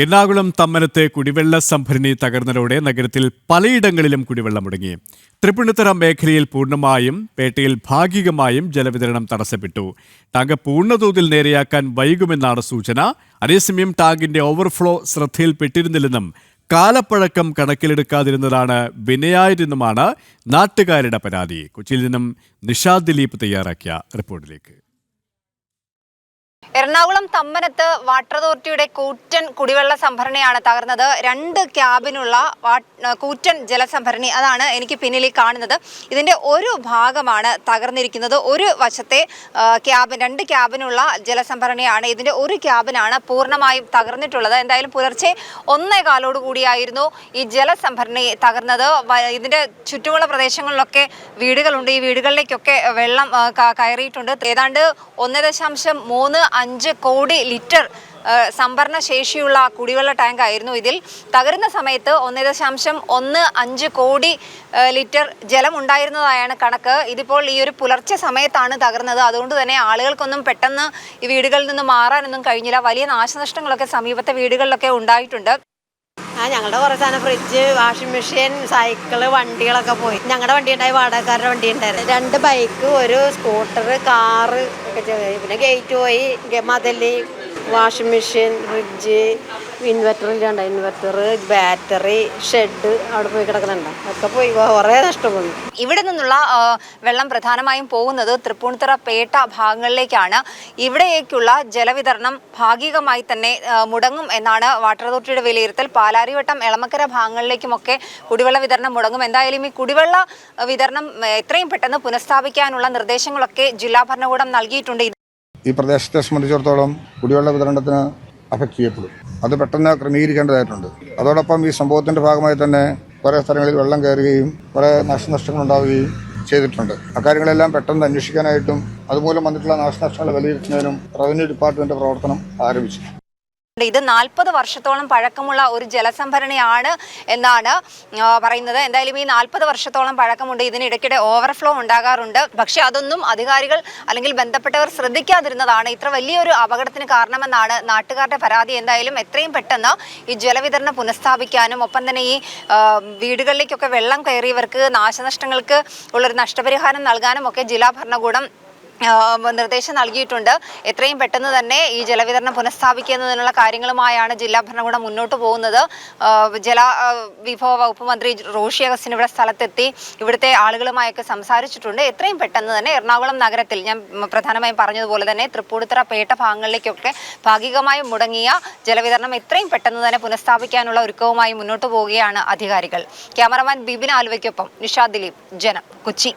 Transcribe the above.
എറണാകുളം തമ്മനത്തെ കുടിവെള്ള സംഭരണി തകർന്നതോടെ നഗരത്തിൽ പലയിടങ്ങളിലും കുടിവെള്ളം മുടങ്ങി. തൃപ്പൂണിത്തുറ മേഖലയിൽ പൂർണമായും പേട്ടയിൽ ഭാഗികമായും ജലവിതരണം തടസ്സപ്പെട്ടു. ടാങ്ക് പൂർണതോതിൽ നേരെയാക്കാൻ വൈകുമെന്നാണ് സൂചന. അതേസമയം ടാങ്കിന്റെ ഓവർഫ്ലോ ശ്രദ്ധയിൽപ്പെട്ടിരുന്നില്ലെന്നും കാലപ്പഴക്കം കണക്കിലെടുക്കാതിരുന്നതാണ് വിനയായിരുന്നുമാണ് നാട്ടുകാരുടെ പരാതി. കൊച്ചിയിൽ നിന്നും നിഷാദ് ദിലീപ് തയ്യാറാക്കിയ റിപ്പോർട്ടിലേക്ക്. എറണാകുളം തമ്മനത്ത് വാട്ടർ അതോറിറ്റിയുടെ കൂറ്റൻ കുടിവെള്ള സംഭരണിയാണ് തകർന്നത്. രണ്ട് ക്യാബിനുള്ള കൂറ്റൻ ജലസംഭരണി അതാണ് എനിക്ക് പിന്നിൽ കാണുന്നത്. ഇതിന്റെ ഒരു ഭാഗമാണ് തകർന്നിരിക്കുന്നത്. ഒരു വശത്തെ ക്യാബിൻ രണ്ട് ക്യാബിനുള്ള ജലസംഭരണിയാണ്. ഇതിന്റെ ഒരു ക്യാബിനാണ് പൂർണമായും തകർന്നിട്ടുള്ളത്. എന്തായാലും പുലർച്ചെ ഒന്നേ കൂടിയായിരുന്നു ഈ ജലസംഭരണി തകർന്നത്. ഇതിന്റെ ചുറ്റുമുള്ള പ്രദേശങ്ങളിലൊക്കെ വീടുകളുണ്ട്. ഈ വീടുകളിലേക്കൊക്കെ വെള്ളം കയറിയിട്ടുണ്ട്. ഏതാണ്ട് ഒന്ന് ദശാംശം മൂന്ന് അഞ്ച് കോടി ലിറ്റർ സംഭരണ ശേഷിയുള്ള കുടിവെള്ള ടാങ്ക് ആയിരുന്നു ഇതിൽ. തകരുന്ന സമയത്ത് ഒന്ന് ദശാംശം ഒന്ന് അഞ്ച് കോടി ലിറ്റർ ജലം ഉണ്ടായിരുന്നതായാണ് കണക്ക്. ഇതിപ്പോൾ ഈ ഒരു പുലർച്ചെ സമയത്താണ് തകർന്നത്. അതുകൊണ്ട് തന്നെ ആളുകൾക്കൊന്നും പെട്ടെന്ന് ഈ വീടുകളിൽ നിന്ന് മാറാനൊന്നും കഴിഞ്ഞില്ല. വലിയ നാശനഷ്ടങ്ങളൊക്കെ സമീപത്തെ വീടുകളിലൊക്കെ ഉണ്ടായിട്ടുണ്ട്. ആ ഞങ്ങളുടെ കുറേ സാധനം ഫ്രിഡ്ജ് വാഷിംഗ് മെഷീൻ സൈക്കിൾ വണ്ടികളൊക്കെ പോയി. ഞങ്ങളുടെ വണ്ടി ഉണ്ടായി വാടകക്കാരുടെ വണ്ടി ഉണ്ടായിരുന്നു രണ്ട് ബൈക്ക് ഒരു സ്കൂട്ടർ കാറ് ഒക്കെ പിന്നെ ഗേറ്റ് പോയി. ഗ- വാഷിംഗ് മെഷീൻ ഫ്രിഡ്ജ് ഇൻവെർട്ടർ ഇല്ലാണ്ട് ഇൻവെർട്ടർ ബാറ്ററി ഷെഡ് അവിടെ പോയി കിടക്കുന്നുണ്ട് ഒക്കെ പോയി കുറേ നഷ്ടപ്പെടുന്നു. ഇവിടെ നിന്നുള്ള വെള്ളം പ്രധാനമായും പോകുന്നത് തൃപ്പൂണിത്തുറ പേട്ട ഭാഗങ്ങളിലേക്കാണ്. ഇവിടേക്കുള്ള ജലവിതരണം ഭാഗികമായി തന്നെ മുടങ്ങും എന്നാണ് വാട്ടർ അതോറിറ്റിയുടെ വിലയിരുത്തൽ. പാലാരിവട്ടം എളമക്കര ഭാഗങ്ങളിലേക്കുമൊക്കെ കുടിവെള്ള വിതരണം മുടങ്ങും. എന്തായാലും ഈ കുടിവെള്ള വിതരണം എത്രയും പെട്ടെന്ന് പുനഃസ്ഥാപിക്കാനുള്ള നിർദ്ദേശങ്ങളൊക്കെ ജില്ലാ ഭരണകൂടം നൽകിയിട്ടുണ്ട്. ഈ പ്രദേശത്തെ സംബന്ധിച്ചിടത്തോളം കുടിവെള്ള വിതരണത്തിന് അഫക്റ്റ് ചെയ്യപ്പെടും. അത് പെട്ടെന്ന് ക്രമീകരിക്കേണ്ടതായിട്ടുണ്ട്. അതോടൊപ്പം ഈ സംഭവത്തിന്റെ ഭാഗമായി തന്നെ കുറേ സ്ഥലങ്ങളിൽ വെള്ളം കയറുകയും കുറേ നാശനഷ്ടങ്ങൾ ഉണ്ടാവുകയും ചെയ്തിട്ടുണ്ട്. അക്കാര്യങ്ങളെല്ലാം പെട്ടെന്ന് അന്വേഷിക്കാനായിട്ടും അതുമൂലം വന്നിട്ടുള്ള നാശനഷ്ടങ്ങൾ വിലയിരുത്തുന്നതിനും റവന്യൂ ഡിപ്പാർട്ട്മെന്റ് പ്രവർത്തനം ആരംഭിച്ചു. ഇത് നാൽപ്പത് വർഷത്തോളം പഴക്കമുള്ള ഒരു ജലസംഭരണിയാണ് എന്നാണ് പറയുന്നത്. എന്തായാലും ഈ നാൽപ്പത് വർഷത്തോളം പഴക്കമുണ്ട്. ഇതിന് ഇടയ്ക്കിടെ ഓവർഫ്ലോ ഉണ്ടാകാറുണ്ട്. പക്ഷേ അതൊന്നും അധികാരികൾ അല്ലെങ്കിൽ ബന്ധപ്പെട്ടവർ ശ്രദ്ധിക്കാതിരുന്നതാണ്. ഇത്ര വലിയൊരു അപകടത്തിന് കാരണമെന്നാണ് നാട്ടുകാരുടെ പരാതി. എന്തായാലും എത്രയും പെട്ടെന്ന് ഈ ജലവിതരണം പുനഃസ്ഥാപിക്കാനും ഒപ്പം തന്നെ ഈ വീടുകളിലേക്കൊക്കെ വെള്ളം കയറിയവർക്ക് നാശനഷ്ടങ്ങൾക്ക് ഉള്ളൊരു നഷ്ടപരിഹാരം നൽകാനും ഒക്കെ ജില്ലാ ഭരണകൂടം നിർദ്ദേശം നൽകിയിട്ടുണ്ട്. എത്രയും പെട്ടെന്ന് തന്നെ ഈ ജലവിതരണം പുനഃസ്ഥാപിക്കുന്നതിനുള്ള കാര്യങ്ങളുമായാണ് ജില്ലാ ഭരണകൂടം മുന്നോട്ട് പോകുന്നത്. ജല വിഭവ വകുപ്പ് മന്ത്രി റോഷി അഗസ്റ്റിൻ ഇവിടെ സ്ഥലത്തെത്തി ഇവിടുത്തെ ആളുകളുമായൊക്കെ സംസാരിച്ചിട്ടുണ്ട്. എത്രയും പെട്ടെന്ന് തന്നെ എറണാകുളം നഗരത്തിൽ ഞാൻ പ്രധാനമായും പറഞ്ഞതുപോലെ തന്നെ തൃപ്പൂണിത്തുറ പേട്ട ഭാഗങ്ങളിലേക്കൊക്കെ ഭാഗികമായി മുടങ്ങിയ ജലവിതരണം എത്രയും പെട്ടെന്ന് തന്നെ പുനഃസ്ഥാപിക്കാനുള്ള ഒരുക്കവുമായി മുന്നോട്ട് പോവുകയാണ് അധികാരികൾ. ക്യാമറമാൻ ബിബിൻ ആലുവയ്ക്കൊപ്പം നിഷാദ് ദിലീപ് ജനം കൊച്ചി.